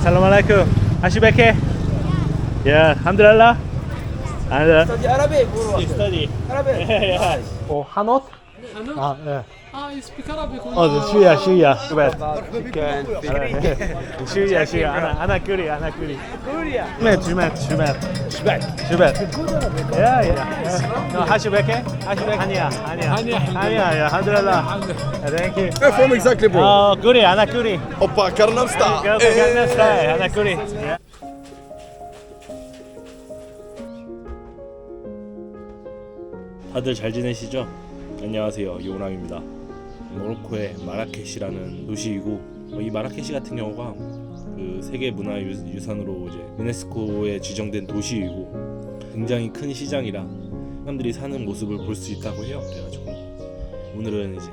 Assalamualaikum. Ashibeke. Yeah, alhamdulillah. Alhamdulillah. Study Arabic, study. Arabic. yeah. Oh, Hanot? Ah. Ah. Oh, the Shuya, Shuya. Too bad. Chicken. Shuya, Shuya. Ana, Ana Kuri, Ana Kuri. Korea. Jumet, Jumet, Jumet. Jumet. Jumet. Yeah, yeah. No, Hashibeke? Hashibeke? Hania, Hania. Hania, Hania, yeah, alhamdulillah. Yeah, Thank you. Where from exactly, bro? Oh, Kuri, Ana Kuri. Oppa, Karnam style. Girls are Gangnam Style, Ana Kuri. Yeah. 다들 잘 지내시죠? 안녕하세요 요랑입니다. 모로코의 마라케시라는 도시이고 어, 이 마라케시 같은 경우가 그 세계 문화 유산으로 이제 유네스코에 지정된 도시이고 굉장히 큰 시장이라 사람들이 사는 모습을 볼 수 있다고 해요. 그래가지고 오늘은 이제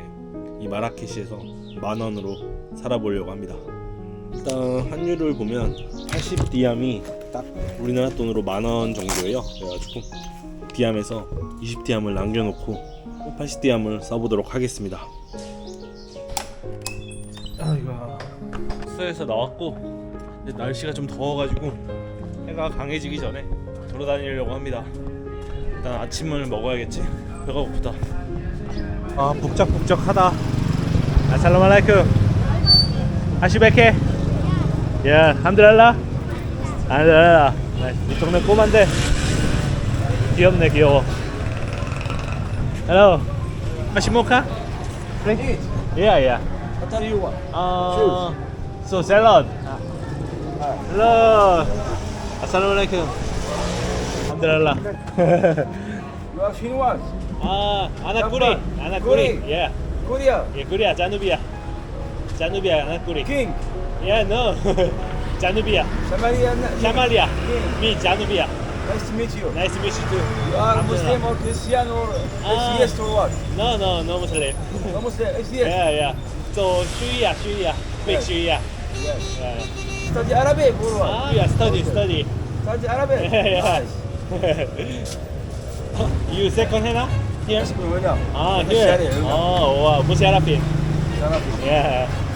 이 마라케시에서 만 원으로 살아보려고 합니다. 일단 환율을 보면 80 디암이 딱 우리나라 돈으로 만 원 정도예요. 그래가지고 디암에서 20 디암을 남겨놓고 80 디암을 써보도록 하겠습니다. 아이고 숙소에서 나왔고 이제 날씨가 좀 더워가지고 해가 강해지기 전에 돌아다니려고 합니다. 일단 아침을 먹어야겠지? 배가 고프다. 아 북적북적하다. 아살라말라이쿰. 아시베케. 예 함드랄라. 함드랄라 이 동네 꼬만데. 귀엽네 귀여워 Hello 마시모카? Eat. Yeah yeah What are you want? Uh, so salad. Hello. Assalamualaikum. Alhamdulillah. You are Shinwas. ah, anak kuri, Japan. anak Kuri. kuri. Yeah, Korea. yeah, Korea, Janubia. Janubia, anak kuri. King. Yeah, no. Janubia. Samaria. Shamalia. King. Me, Janubia. Nice to meet you. Nice to meet you too. You are Muslim or Christian or uh, or what? No, no, no Muslim. no Muslim, atheist. Yeah, yeah. So Sharia, Sharia, big yes. Sharia. Yes. Yeah. Study Arabic or what? Ah, yeah, study, okay. study. Study Arabic. yeah. Nice. you second henna here? Second henna. Ah, here. Oh, wow. Muslim Arabic. Arabic. Yeah.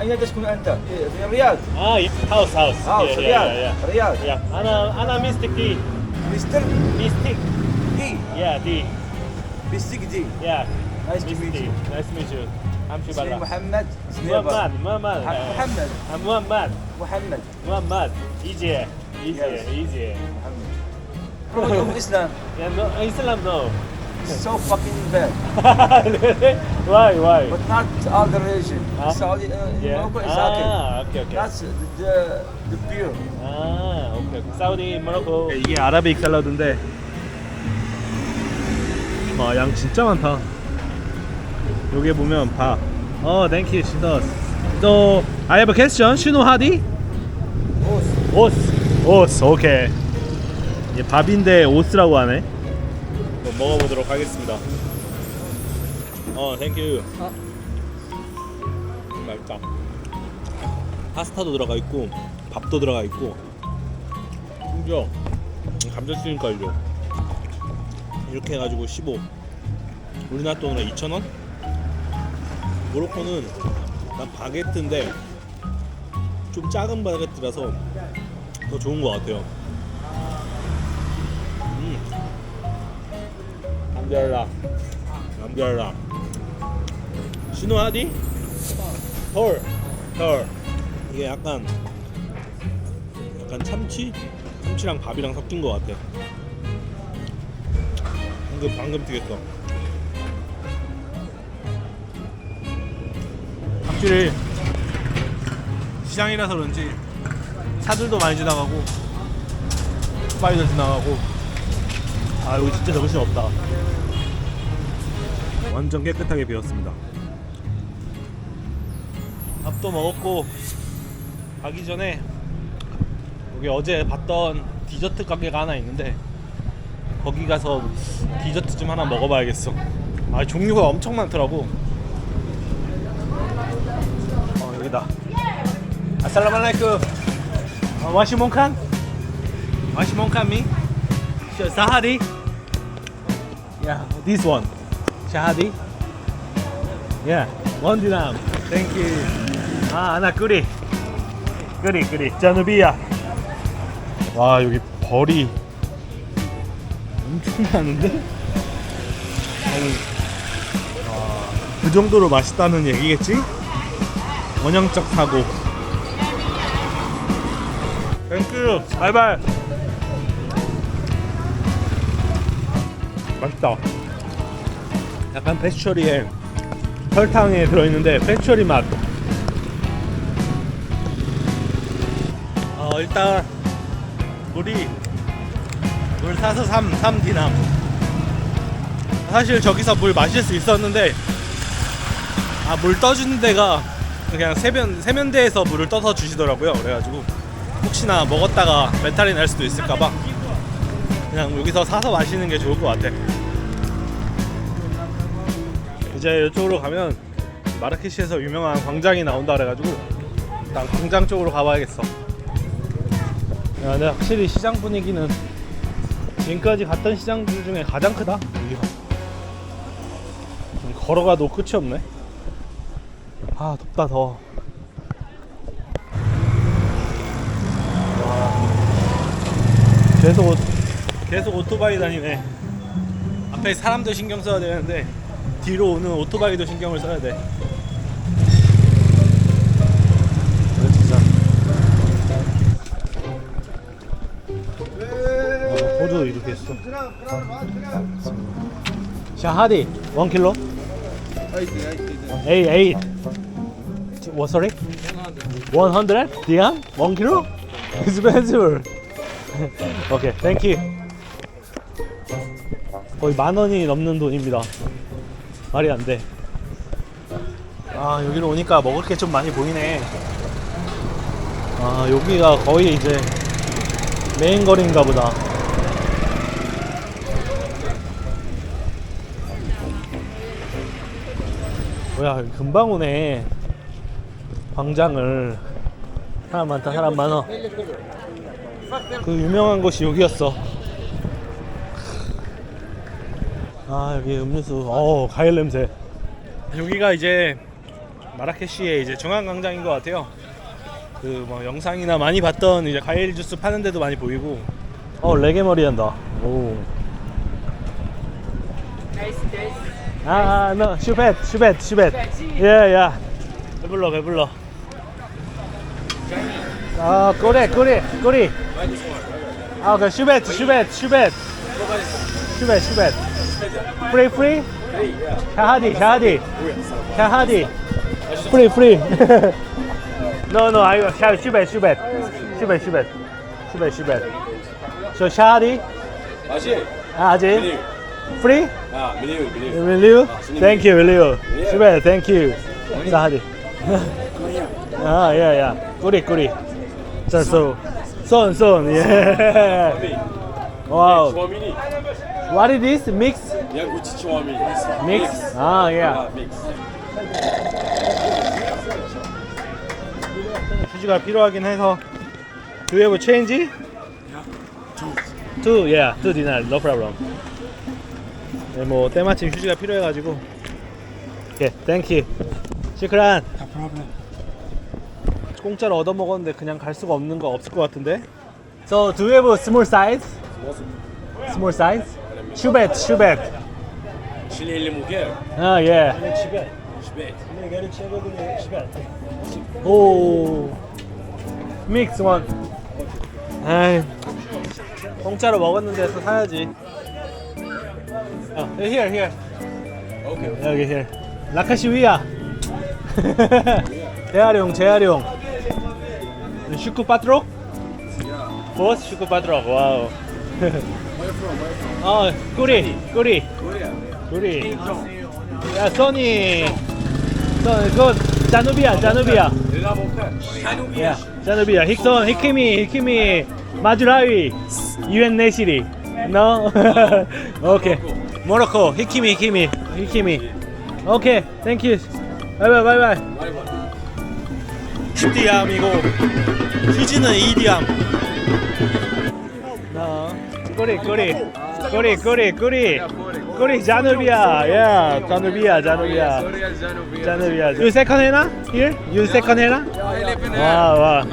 اين تسكن أنت؟ في الرياض آه هاوس هاوس هاوس الرياض الرياض أنا أنا ميستيك دي. مستر ميستيك. دي يا دي ميستيك دي يا. نايس تو ميت يو نايس تو ميت يو أمشي برا. محمد. محمد محمد. محمد. محمد محمد. محمد إيزي. إيزي. إيزي. محمد. Problem of Islam? Yeah, no, Islam no. So fucking bad. why, why? But not all the religion. Huh? Saudi, uh, Yeah. Morocco is okay. Ah, okay, okay. That's the, the, the pure. 아, 오케이. 오케이. 사우디, 모로코. 이게 아라빅 샐러드인데. 아, 양 진짜 많다. 여기 보면 밥. 어, thank you, Jesus. So, I have a question. You know Hadi? 오스. 오스. 오케이. 이게 밥인데 오스라고 하네. 한번 먹어보도록 하겠습니다. 어, thank you. 맛있다. 파스타도 들어가 있고 밥도 들어가 있고 심지어 감자 쓰니까 알죠 이렇게 해가지고 15 우리나라 돈으로 2,000원? 모로코는 난 바게트인데 좀 작은 바게트라서 더 좋은 것 같아요 감자라 감자라 신호하디? 헐헐 이게 약간 약간 참치? 참치랑 밥이랑 섞인 것 같아. 방금 방금 튀겼어. 확실히 시장이라서 그런지 차들도 많이 지나가고 스파이도 지나가고 아 여기 진짜 정신 없다. 완전 깨끗하게 비었습니다. 밥도 먹었고 가기 전에 여기 어제 봤던 디저트 가게가 하나 있는데 거기 가서 디저트 좀 하나 먹어봐야겠어. 아 종류가 엄청 많더라고. 어 여기다. 아살라말라이크. 어, 와시몬칸? 와시몬칸 미? 셔- 사하디? Yeah, this one. One dirham. Thank you. Ah, anak kuri. 끄리 끄리 자누비야 와 여기 벌이 엄청 많은데? 아니, 와, 그 정도로 맛있다는 얘기겠지? 원형적 사고 땡큐 바이바이 맛있다 약간 패스처리에 설탕에 들어있는데 패스처리 맛. 어, 일단 물이 물 사서 3, 3디남 사실 저기서 물 마실 수 있었는데 아 물 떠주는 데가 그냥 세면, 세면대에서 물을 떠서 주시더라고요. 그래가지고 혹시나 먹었다가 메탈이 날 수도 있을까봐 그냥 여기서 사서 마시는 게 좋을 것 같아 이제 이쪽으로 가면 마라케시에서 유명한 광장이 나온다 그래가지고 일단 광장 쪽으로 가봐야겠어. 야, 근데 확실히 시장 분위기는 지금까지 갔던 시장들 중에 가장 크다 여기가. 걸어가도 끝이 없네. 아 덥다 와 계속 오, 계속 오토바이 다니네. 앞에 사람도 신경 써야 되는데 뒤로 오는 오토바이도 신경을 써야 돼 진짜 어, 호두 이렇게 했어 샤하디 1 킬로? 8 8 What sorry? 100? 디안? 1 킬로? Expensive 오케이 땡큐 거의 만 원이 넘는 돈입니다 말이 안 돼. 아 여기로 오니까 먹을 게 좀 많이 보이네. 아 여기가 거의 이제 메인 거리인가 보다. 뭐야 금방 오네. 광장을. 사람 많다 사람 많어 그 유명한 곳이 여기였어 아 여기 음료수 어 과일 냄새 여기가 이제 마라케시의 이제 중앙광장인 것 같아요 그 뭐 영상이나 많이 봤던 이제 과일 주스 파는 데도 많이 보이고 어 레게 머리 한다 오 아, 아, no, 슈벳, 슈벳, 슈벳. 예, 예. 배불러, 배불러. 아, 꼬리, 꼬리, 꼬리. 아, 그 슈벳, 슈벳, 슈벳. 슈벳, 슈벳. 프리, 프리? 샤하디, 샤하디. 샤하디. 프리, 프리. no, no, I 샤, 슈벳, 슈벳. 슈벳, 슈벳. 슈벳, 슈벳. 저 샤하디? Aji. 아, 아직? 프리? Ah, milieu, milieu. Will you? Thank you, will you? Super, thank you. Sahadi. ah, yeah, yeah. Goody, goody. So, so, son, son, yeah. Wow. Chouamini. What is this? Mix? Gucci Chouamini. Mix? Ah, yeah. Ah, mix. 휴지가 필요하긴 해서. Do you have a change? Two, yeah, two dinar, no problem. 네, 뭐 때마침 휴지가 필요해가지고. 오케이, thank you. 시크란. No problem. 공짜로 얻어 먹었는데 그냥 갈 수가 없는 거 없을 것 같은데. So do you have a small size? Small size? 슈벳, 슈벳. Chili ele mulher. 아 예. Spät. 오. 믹스 원. 아이. 공짜로 먹었는데 또 사야지. 아, here, here. Okay. 여기 here. 라카시 위야. 재활용, 재활용. 슈크 파트록? 보스 슈크 파트록. 와우. 아, 꾸리, 꾸리, 꾸리. 야, 소니. 소, 그 자누비야, 자누비야. 야, 자누비야. 힉손, 히키미, 히키미, 마주라위, 유엔 네시리. No? 오케이. 모로코, 히키미, 히키미, 히키미. 오케이, 땡큐. 바이바이, 바이바이. Bye bye. 10디암이고 휴지는 2디암. 나 꼬리 꼬리 꼬리 꼬리 꼬리 꼬리 자누비야. 야, 자누비야, 자누비야. 자누비야. You second 해나? Here? You second 해나? 와, 와.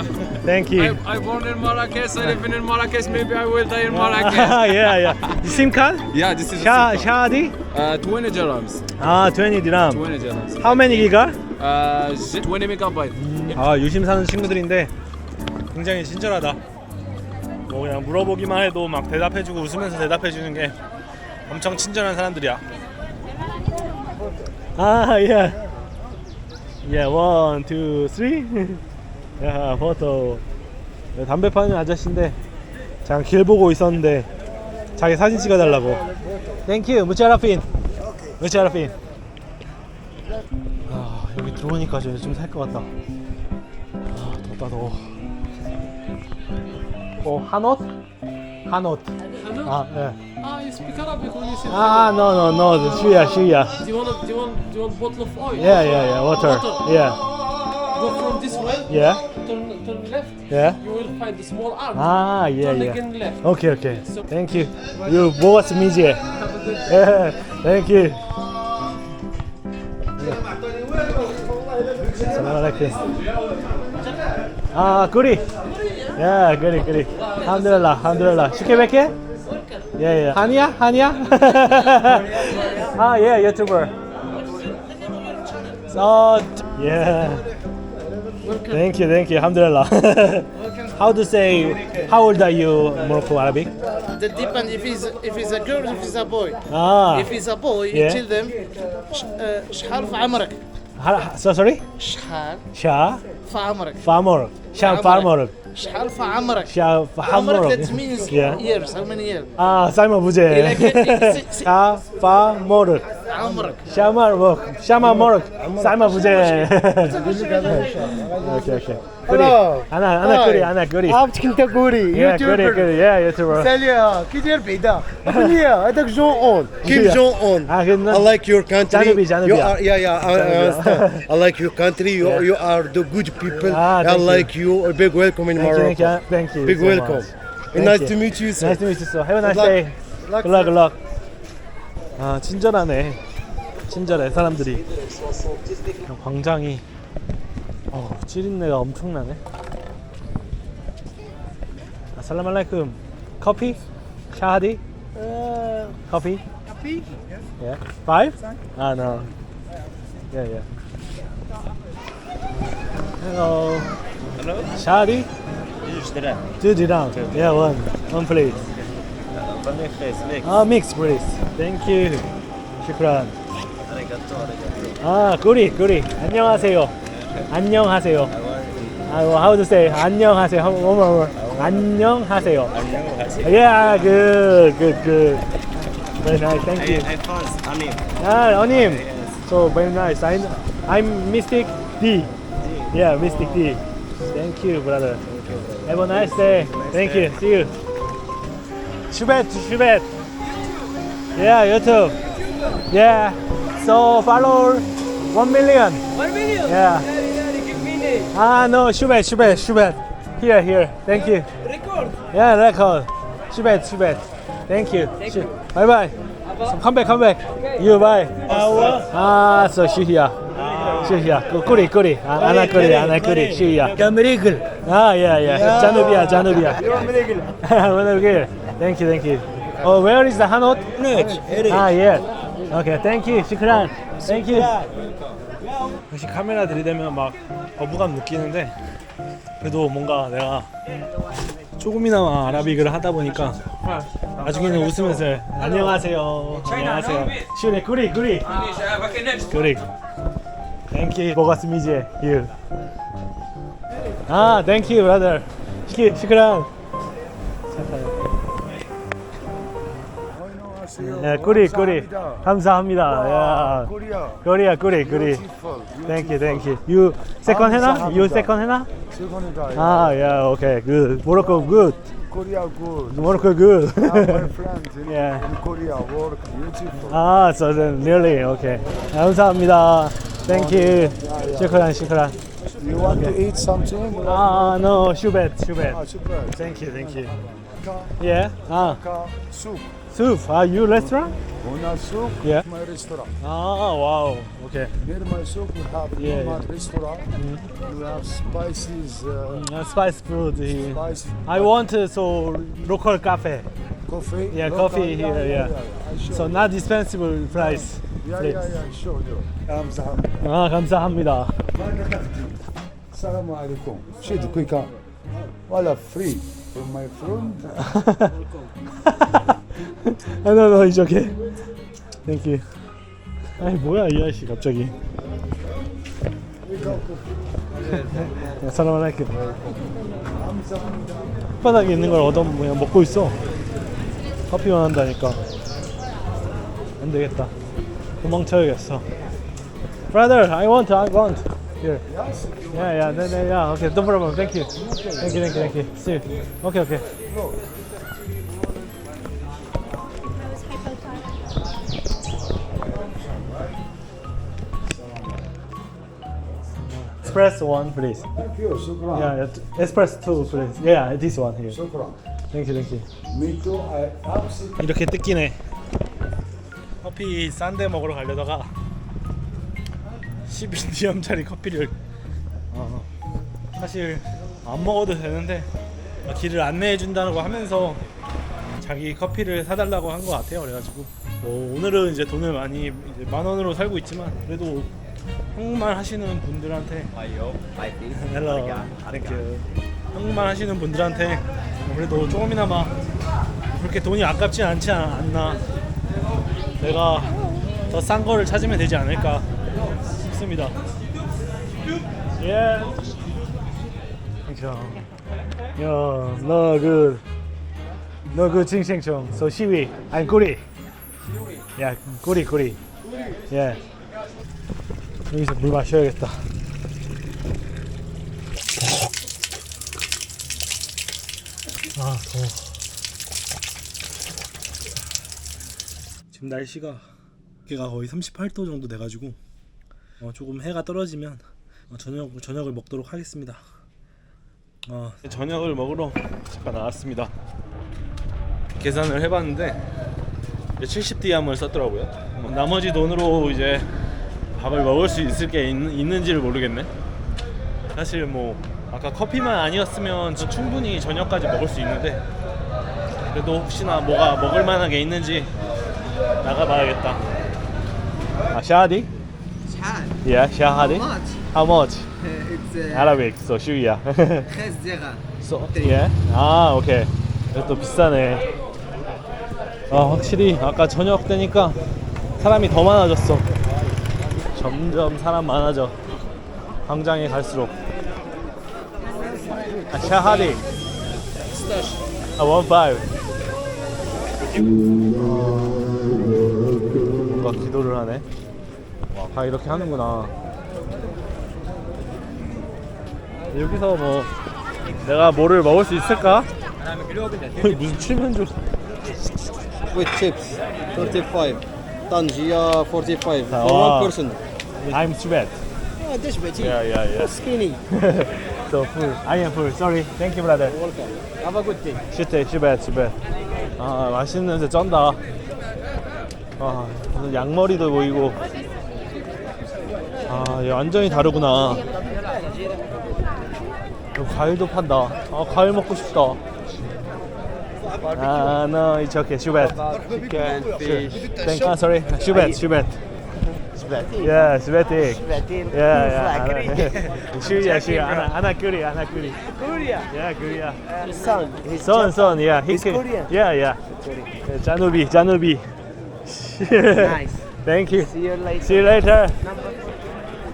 Thank you. I, I born in Marrakesh. I live in Marrakesh. Maybe I will die in Marrakesh. yeah, yeah. SIM card? yeah, this is Sha a SIM Shadi? uh, 20 dirhams. 아, 20 dirham. 20 dirhams. How many giga? Uh, 20 megabyte. 아, 유심 사는 친구들인데 굉장히 친절하다. 뭐 그냥 물어보기만 해도 막 대답해주고 웃으면서 대답해주는 게 엄청 친절한 사람들이야. 아, 예. 예, 원, 투, 쓰리. 야, 포토. 네, 담배 파는 아저씨인데 잠깐 길 보고 있었는데 자기 사진 찍어달라고. 땡큐, 무차라핀. 무차라핀. 아, 여기 들어오니까 좀살것 같다. 아, 덥다 더워. 어, 한옷? 한옷. 아, 예. Ah, you speak Arabic when you sit. 아, no, no, no. 쉬야, 쉬야. Do you want? Do you want? Do you want bottle of oil? Yeah, yeah, yeah. Water. Yeah, Go from this way. yeah, Turn, turn left. yeah. You will find the small arm. 아, 예, turn 예. again left. 오케이, 오케이. Thank you. You 먹었습니다. 예, thank you. Assalamualaikum. 아, 꾸리. 야, 꾸리, 꾸리. 함 yeah, yeah. Hania, Hania. ah, yeah, YouTuber. So, yeah. Thank you, thank you. Alhamdulillah. how to say? How old are you, Morocco Arabic? That depends if he's if he's a girl, if he's a boy. Ah. If he's a boy, yeah. you tell them, شحال في uh, سوري شحال شا فعمرك فعمرك شا فعمرك شحال فعمرك شا فعمرك 300 years how many years اه سايمون بوجي شا فعمرك 시- 시- 샤, 파, 모르. عمرك. 샤마, 뭐, 샤마, 모르. 삶아 부제. 오케이, 오케이. 꾸리. Hello. 하나, 하나 꾸리, 하나 꾸리. عرفتك انت كوري 예, 꾸리, يوتيوبر 꾸리. 예, 유튜버. سالي كي داير بعدا اغنيه هذاك جون اون كيم Yeah. جون اون 아, 근데 I like your country. جانبي- جانبي. You are, yeah, yeah. I, I understand. I like your country. You, Yeah. you are the good people. Ah, I thank you. like you. A big welcome in Thank you, thank Morocco. you. Thank you. Big so welcome. much. And nice you. to meet you, sir. Nice to meet you. So have a nice luck. day. luck, Good luck, good luck. 아 친절하네. 친절해 사람들이. 광장이 어 찌린내가 엄청나네. 아살라말라이쿰. 커피? 샤하디? 커피? Coffee? Yeah. Five? Ah no. Yeah yeah. Hello. Hello. Shadi? Two dirham. Yeah one. One please. 아 mix please. Thank you. 슈크란. 아 꾸리 꾸리. 안녕하세요. 안녕하세요. 아 how to say 안녕하세요. One more. one more. 안녕하세요. Yeah good good good. Very nice. Thank you. 아, 어님. So very nice. I'm I'm Mystic D. Yeah, Mystic D. Thank you, brother. Have a nice day. Thank you. See you. 슈벳, 슈벳. Yeah, YouTube. Yeah. So follow 1 million. 1 million? Yeah. Very, very, give me name. Ah, no, Shubet, Shubet, Shubet. Here, here. Thank you. Record. Yeah, record. Shubet, Shubet. Thank you. Thank you. Bye bye. So come back, come back. Okay. You bye. Ah, so she here. She here. Go, Kuri, Kuri. Anna Kuri, Anna Kuri. She here. Miracle. Ah, yeah, yeah. Janubia, Janubia. You're a miracle. Thank you, thank you. Oh, where is the Hanot? Ah, yeah. Thank you. 시크란. You. 역시 카메라 들이대면 막 거부감 느끼는데 그래도 뭔가 내가 조금이나마 아라빅을 하다 보니까 나중에는 웃으면서 안녕하세요. 안녕하세요. 시원해 꾸리. 꾸리. Thank you. 먹었습니다. You. 아, brother. 시, 시크란. 예, 꾸리 꾸리. 감사합니다. 야. 코리아. 코리아 꾸리 꾸리. Beautiful. Thank you, thank you. You second 해나? You second 해나? 세컨이다. 아, yeah, okay, good. Morocco, good. 코리아 good. Morocco, good. Ah, my friend in, Yeah. in Korea work beautiful. 아, so then nearly, okay. 감사합니다. Thank you. 시크란, 시크란. You want to eat something? 아, no, 슈벳, 슈벳. 아, super. Thank you, thank you. Ka, Yeah. 아, ka, soup. soup. Ah, you restaurant? On a souk, Yeah. my restaurant. Ah, wow. Okay. Near my souk, we have Yeah, normal restaurant. We have spices, uh, Uh, spice food here. spice I want uh, so local cafe. coffee. Yeah, local- coffee here, yeah. I show So you. not dispensable price. yeah, please. yeah, yeah, show you. 감사합니다. 아, 감사합니다. السلام عليكم. شد كويكا. ولا free from my friend. 아, no, no, it's okay. Thank you. 아니, 뭐야, 이 아저씨 갑자기. 사람 알aikum. 바닥에 있는 걸 얻어 그냥 먹고 있어. 커피만 한다니까. 안 되겠다. 도망쳐야겠어. Brother, I want, I want. Here. Yeah, yeah, yeah, yeah. Okay, no problem. Thank you. Thank you, thank you, thank you. See you. Okay, okay. Espresso one, please. Thank you, Shukran. Yeah, yeah, espresso two, please. Yeah, this one here. Shukran. Thank you, thank you. Me too, I absolutely. 이렇게 뜯기네. 커피 싼데 먹으러 가려다가 10인디엄짜리 커피를 어, 사실 안 먹어도 되는데 길을 안내해 준다고 하면서 자기 커피를 사달라고 한 것 같아요. 그래가지고 뭐 오늘은 이제 돈을 많이 이제 만 원으로 살고 있지만 그래도 한국말 하시는 분들한테 헬로 땡큐 한국말 하시는 분들한테 그래도 조금이나마 그렇게 돈이 아깝지 않지 않- 않나. 내가 더 싼 거를 찾으면 되지 않을까 싶습니다. 예. 야, no good no good 칭칭청 so 시위. 아니 꾸리. 야 꾸리 꾸리. 예 여기서 물 마셔야겠다 아 더워 지금 날씨가 기가 거의 38도 정도 돼가지고 어, 조금 해가 떨어지면 어, 저녁 저녁을 먹도록 하겠습니다. 어, 저녁을 먹으러 잠깐 나왔습니다. 계산을 해봤는데 70 디암을 썼더라고요. 뭐 나머지 돈으로 이제 밥을 먹을 수 있을 게 있, 있는지를 모르겠네. 사실 뭐 아까 커피만 아니었으면 저 충분히 저녁까지 먹을 수 있는데 그래도 혹시나 뭐가 먹을 만한 게 있는지 나가봐야겠다. 아, 샤하디? شحال Yeah, 샤하디. much How much? it's uh, Arabic, so 슈야. خمس دقائق so, yeah. 아, 오케이. 또 비싸네. 아, 확실히 아까 저녁 때니까 사람이 더 많아졌어. 점점 사람 많아져. 광장에 갈수록. 아, 샤하디. 아, 원 파이브. 뭔가 기도를 하네. 와, 다 이렇게 하는구나. 여기서 뭐 내가 뭐를 먹을 수 있을까? 무슨 칠면조 with chips 35 tangia 45 for one person. I'm Tibet. Oh, that's better. Yeah, yeah, yeah. Skinny. so full. I am full. Sorry. Thank you, brother. Welcome. Have a good day. Shit, Tibet, Tibet. 아, 맛있는 냄새 쩐다. 아, 무슨 양머리도 보이고. 아, 완전히 다르구나. 과일도 판다. 아, 과일 먹고 싶다. 아, no, it's okay. Tibet. Chicken, fish. Thank you. Sorry. Tibet, Tibet. Yeah, Shubet. Yeah, yeah. Shuya, Shuya. Ana, Ana Kuri, Ana Kuri. Korea. Yeah, Korea. Son, he's Son, son. Yeah, he He's can- Korean? Yeah, yeah. Janubi, Janubi. nice. Thank you. See you later. See you later.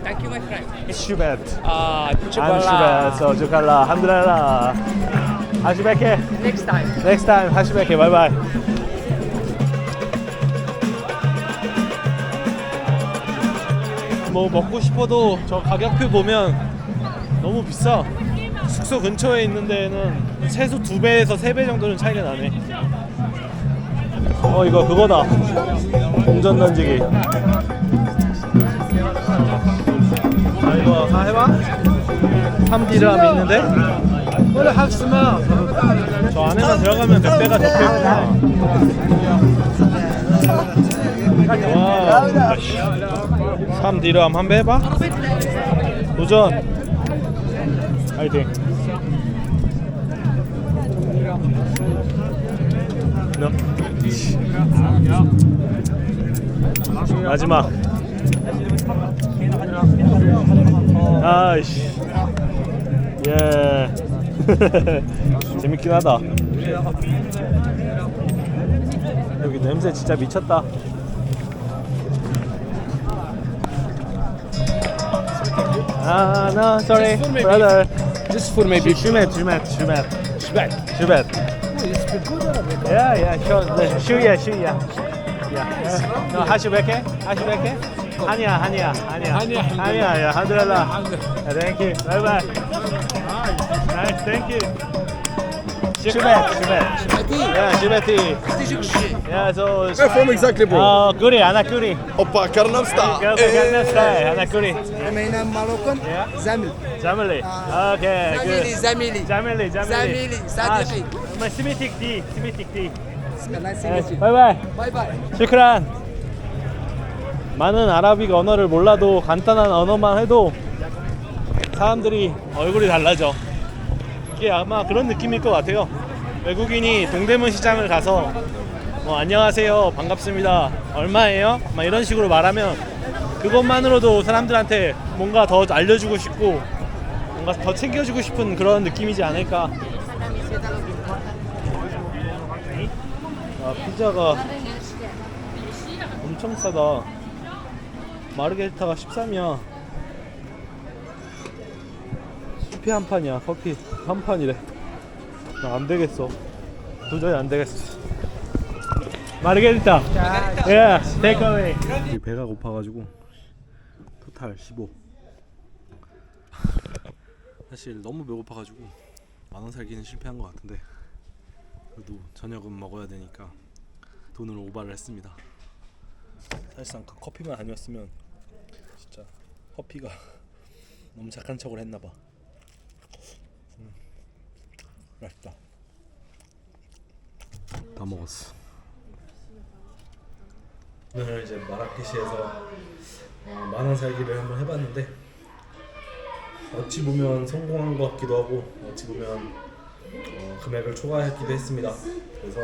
Thank you, my friend. Shubet. Ah, I'm Shubet. So, Jukala. Alhamdulillah. Hashibeke. Next time. Next time. Hashibeke. Bye bye. 뭐 먹고 싶어도 저 가격표 보면 너무 비싸. 숙소 근처에 있는 데는 최소 두 배에서 세 배 정도는 차이가 나네. 어 이거 그거다. 동전 던지기. 아 이거 다 해봐. 3디람 있는데 저 안에만 들어가면 몇 배가 적혀 있구나. 와, 씨. 3 뒤로 한번 한번 해봐. 도전. 화이팅. 너. 마지막. 아이씨. 예. 재밌긴 하다. 여기 냄새 진짜 미쳤다. 아, no, sorry, brother. Just for maybe. 슈멧, 슈멧, 슈멧, 슈멧, 슈멧. Yeah, yeah, sure. 네, 슈야, 슈야. Yeah. No, 하슈베케? 하슈베케? 아니야, 아니야, 아니야. 아니야, 아니야. 아니야, 야, 한드랄라. Thank you. Bye bye. Nice, thank you. 슈베트, 슈베트. 예, 슈베트. 예, so. Where from exactly, bro? 어, 꾸리, 아나 꾸리. 오빠, 가르남스타. 가르남스타, 아나 꾸리. My name Moroccan. Zamil. Zamili. Okay. Zamili, Zamili. Zamili, Zamili. Zamili, Sadiqi. My Semitic D, Semitic D. Nice to meet you. Bye bye. Bye bye. 슈크란. 많은 아라빅 언어를 몰라도 간단한 언어만 해도 사람들이 얼굴이 달라져. 이게 아마 그런 느낌일 것 같아요. 외국인이 동대문 시장을 가서 뭐 안녕하세요, 반갑습니다, 얼마예요? 막 이런 식으로 말하면 그것만으로도 사람들한테 뭔가 더 알려주고 싶고 뭔가 더 챙겨주고 싶은 그런 느낌이지 않을까. 아 피자가 엄청 싸다. 마르게리타가 13이야. 커피 한 판이야. 커피 한 판이래. 나안 되겠어. 도저히 안 되겠어. 마르게리타. 예, 테이크어웨이. 배가 고파가지고 토탈 15. 사실 너무 배고파가지고 만원 살기는 실패한 것 같은데 그래도 저녁은 먹어야 되니까 돈을 오바를 했습니다. 사실상 그 커피만 아니었으면 진짜 커피가 너무 착한 척을 했나봐. 음, 맛있다. 다 먹었어. 오늘 이제 마라케시에서 어, 만원 살기를 한번 해봤는데 어찌 보면 성공한 것 같기도 하고 어찌 보면 어, 금액을 초과했기도 했습니다. 그래서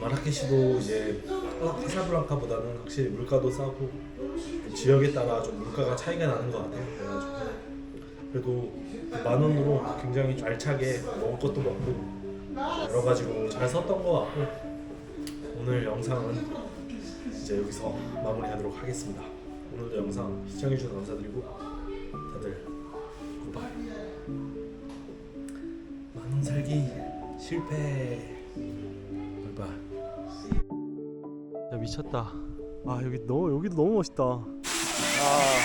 마라케시도 이제 카사블랑카보다는 확실히 물가도 싸고 지역에 따라 좀 물가가 차이가 나는 것 같아요. 그래가지고 그래도 만 원으로 굉장히 알차게 먹을 것도 먹고 여러 가지로 잘 썼던 것 같고 오늘 영상은 이제 여기서 마무리하도록 하겠습니다. 오늘도 영상 시청해주셔서 감사드리고 다들 굿바이. 만원 살기 실패. 바이바이. 야 미쳤다. 아 여기 너무 여기도 너무 멋있다. 아